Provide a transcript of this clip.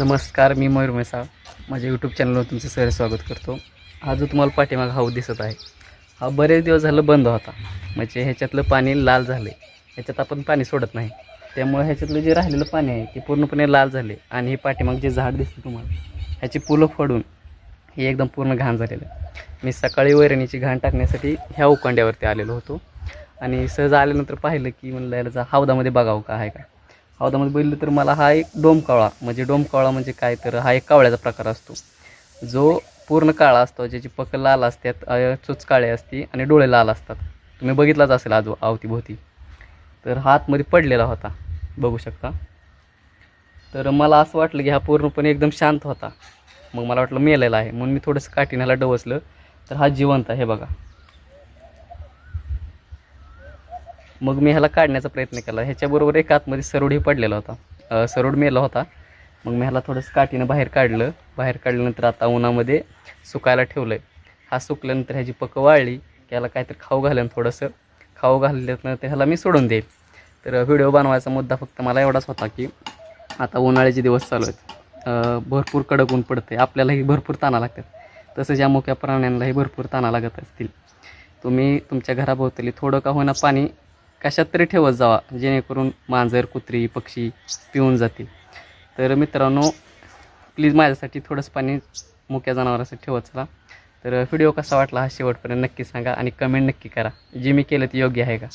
नमस्कार मी मयूर मेसाळ माझ्या यूट्यूब चॅनलवर तुमचं सर स्वागत करतो. हा जो तुम्हाला पाठीमाग हाऊ दिसत आहे हा बरेच दिवस झालं बंद होता. म्हणजे ह्याच्यातलं पाणी लाल झाले ह्याच्यात आपण पाणी सोडत नाही. त्यामुळे ह्याच्यातलं जे राहिलेलं पाणी आहे ते पूर्णपणे लाल झाले आणि हे पाठीमाग जे झाड दिसतं तुम्हाला ह्याची पुलं फोडून हे एकदम पूर्ण घाण झालेलं आहे. मी सकाळी वैरणीची घाण टाकण्यासाठी ह्या उकांड्यावरती आलेलो होतो. आणि सहज आल्यानंतर पाहिलं की म्हणलं याला जा हौदामध्ये बघावं का आहे का? हौदामध्ये बघितलं तर मला हा एक डोमकावळा म्हणजे डोमकावळा म्हणजे काय तर हा एक कावळ्याचा प्रकार असतो. जो पूर्ण काळा असतो ज्याची पक लाल असतात चुचकाळे काळे असते आणि डोळे लाल असतात. तुम्ही बघितलाच असेल आज अवतीभोवती. तर हा आतमध्ये पडलेला होता. बघू शकता. तर मला असं वाटलं की हा पूर्णपणे एकदम शांत होता. मग मला वाटलं मेलेला आहे. म्हणून मी थोडंसं काठीण्याला डवसलं. तर हा जिवंत आहे बघा. मग मी ह्याला काढण्याचा प्रयत्न केला. ह्याच्याबरोबर एक आतमध्ये सरोडही पडलेला होता. सरोड मेला होता. मग मी ह्याला थोडंसं काठीनं बाहेर काढलं. बाहेर काढल्यानंतर आता उन्हामध्ये सुकायला ठेवलं आहे हा सुकल्यानंतर ह्याची पकं वाळली की ह्याला काहीतरी खाऊ घालेन थोडंसं. खाऊ घालल्यानंतर ह्याला मी सोडून देईल तर व्हिडिओ बनवायचा मुद्दा फक्त मला एवढाच होता की आता उन्हाळ्याचे दिवस चालू आहेत. भरपूर कडक ऊन पडते आपल्यालाही भरपूर ताना लागतात. तसंच या मोक्या प्राण्यांनाही भरपूर ताना लागत असतील. तुम्ही तुमच्या घराभोवताली थोडं का होईना पाणी कशात तरी ठेवत जावा जेणेकरून मांजर कुत्री पक्षी पिऊन जातील. तर मित्रांनो प्लीज माझ्यासाठी थोडंसं पाणी मुक्या जनावरासाठी ठेवत चला. तर व्हिडिओ कसा वाटला हा शेवटपर्यंत नक्की सांगा आणि कमेंट नक्की करा. जे मी केलं ते योग्य आहे का?